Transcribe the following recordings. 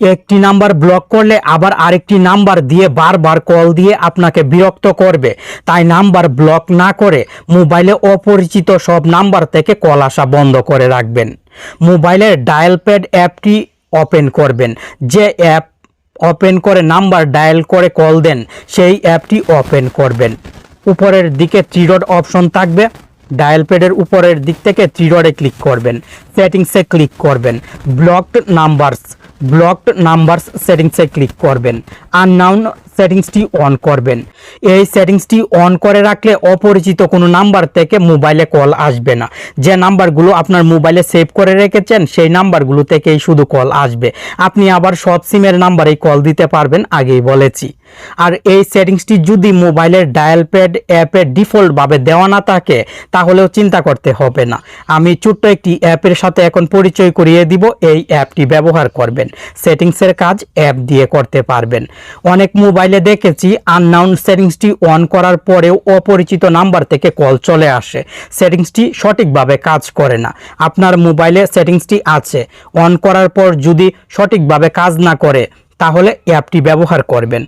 একটি number block করলে আবার আরেকটি নাম্বার দিয়ে বারবার কল দিয়ে আপনাকে বিরক্ত করবে। তাই নাম্বার ব্লক না করে মোবাইলে অপরিচিত সব নাম্বার থেকে কল আসা বন্ধ করে রাখবেন। মোবাইলের ডায়াল প্যাড অ্যাপটি ওপেন করবেন। যে অ্যাপ ওপেন করে নাম্বার ডায়াল করে কল দেন, সেই অ্যাপটি ওপেন করবেন। উপরের দিকে ডট অপশন থাকবে। ডায়াল প্যাডের উপরের দিক থেকে ডটে ক্লিক করবেন। সেটিংসে ক্লিক করবেন। ব্লকড নাম্বারস ব্লকড নাম্বারস সেটিংসে ক্লিক করবেন। আননাউন সেটিংসটি অন করবেন। এই সেটিংসটি অন করে রাখলে অপরিচিত কোনো নাম্বার থেকে মোবাইলে কল আসবে না। যে নাম্বারগুলো আপনার মোবাইলে সেভ করে রেখেছেন, সেই নাম্বারগুলো থেকেই শুধু কল আসবে। আপনি আবার সব সিমের নাম্বারেই কল দিতে পারবেন, আগেই বলেছি। আর এই সেটিংসটি যদি মোবাইলের ডায়াল প্যাড, অ্যাপে ডিফল্টভাবে দেওয়া না থাকে, তাহলেও চিন্তা করতে হবে না। আমি ছোট্ট একটি অ্যাপের সাথে এখন পরিচয় করিয়ে দিব, এই অ্যাপটি ব্যবহার করবেন। সেটিংসের কাজ অ্যাপ দিয়ে করতে পারবেন। অনেক মোবাইলে দেখেছি আননাউন সেটিংসটি অন করার পরেও অপরিচিত নাম্বার থেকে কল চলে আসে। সেটিংসটি সঠিকভাবে কাজ করে না। আপনার মোবাইলে সেটিংসটি আছে। অন করার পর যদি সঠিকভাবে কাজ না করে, তাহলে অ্যাপটি ব্যবহার করবেন।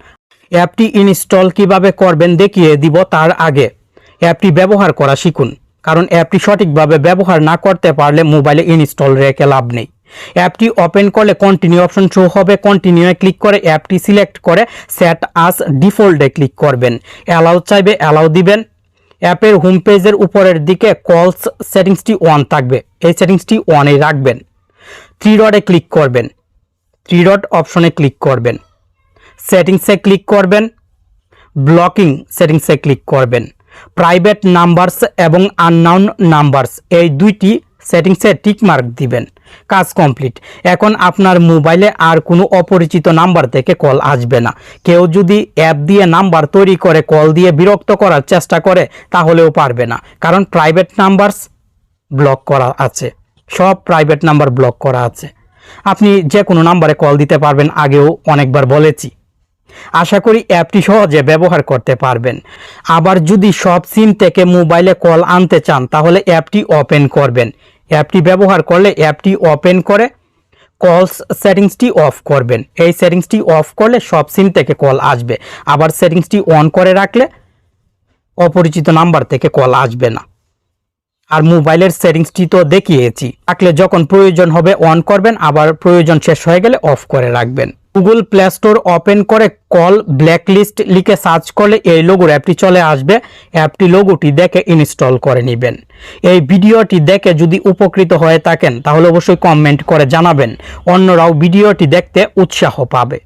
অ্যাপটি ইনস্টল কীভাবে করবেন দেখিয়ে দিব তার আগে। অ্যাপটি ব্যবহার করা শিখুন, কারণ অ্যাপটি সঠিকভাবে ব্যবহার না করতে পারলে মোবাইলে ইনস্টল রেখে লাভ নেই। অ্যাপটি ওপেন করলে কন্টিনিউ অপশন শো হবে। কন্টিনিউয়ে ক্লিক করে অ্যাপটি সিলেক্ট করে সেট আস ডিফল্টে ক্লিক করবেন। অ্যালাউ চাইবে অ্যালাউ দিবেন। অ্যাপের হোম পেজের উপরের দিকে কলস সেটিংসটি অন থাকবে। এই সেটিংসটি অনে রাখবেন। থ্রি ডটে ক্লিক করবেন। থ্রি ডট অপশনে ক্লিক করবেন। সেটিংসে ক্লিক করবেন। ব্লকিং সেটিংসে ক্লিক করবেন। প্রাইভেট নাম্বারস এবং আননাউন নাম্বারস এই দুইটি সেটিংসে টিকমার্ক দিবেন। কাজ কমপ্লিট। এখন আপনার মোবাইলে আর কোনো অপরিচিত নাম্বার থেকে কল আসবে না। কেউ যদি অ্যাপ দিয়ে নাম্বার তৈরি করে, কল দিয়ে বিরক্ত করার চেষ্টা করে, তাহলেও পারবে না। কারণ প্রাইভেট নাম্বারস ব্লক করা আছে। সব প্রাইভেট নাম্বার ব্লক করা আছে। আপনি যে কোনো নাম্বারে কল দিতে পারবেন, আগেও অনেকবার বলেছি। আশা করি অ্যাপটি সহজে ব্যবহার করতে পারবেন। আবার যদি সব সিম থেকে মোবাইলে কল আনতে চান, তাহলে অ্যাপটি ওপেন করবেন। অ্যাপটি ব্যবহার করলে অ্যাপটি ওপেন করে কলস সেটিংসটি অফ করবেন। এই সেটিংসটি অফ করলে সব সিম থেকে কল আসবে। আবার সেটিংসটি অন করে রাখলে অপরিচিত নাম্বার থেকে কল আসবে না। আর মোবাইলের সেটিংসটি তো দেখিয়েছি। থাকলে যখন প্রয়োজন হবে অন করবেন, আবার প্রয়োজন শেষ হয়ে গেলে অফ করে রাখবেন। গুগল প্লে স্টোর ওপেন করে কল ব্ল্যাকলিস্ট লিখে সার্চ করলে এই লোগোর অ্যাপটি চলে আসবে। অ্যাপটি লোগোটি দেখে ইনস্টল করে নেবেন। এই ভিডিওটি দেখে যদি উপকৃত হয়ে থাকেন, তাহলে অবশ্যই কমেন্ট করে জানাবেন। অন্যরাও ভিডিওটি দেখতে উৎসাহ পাবে।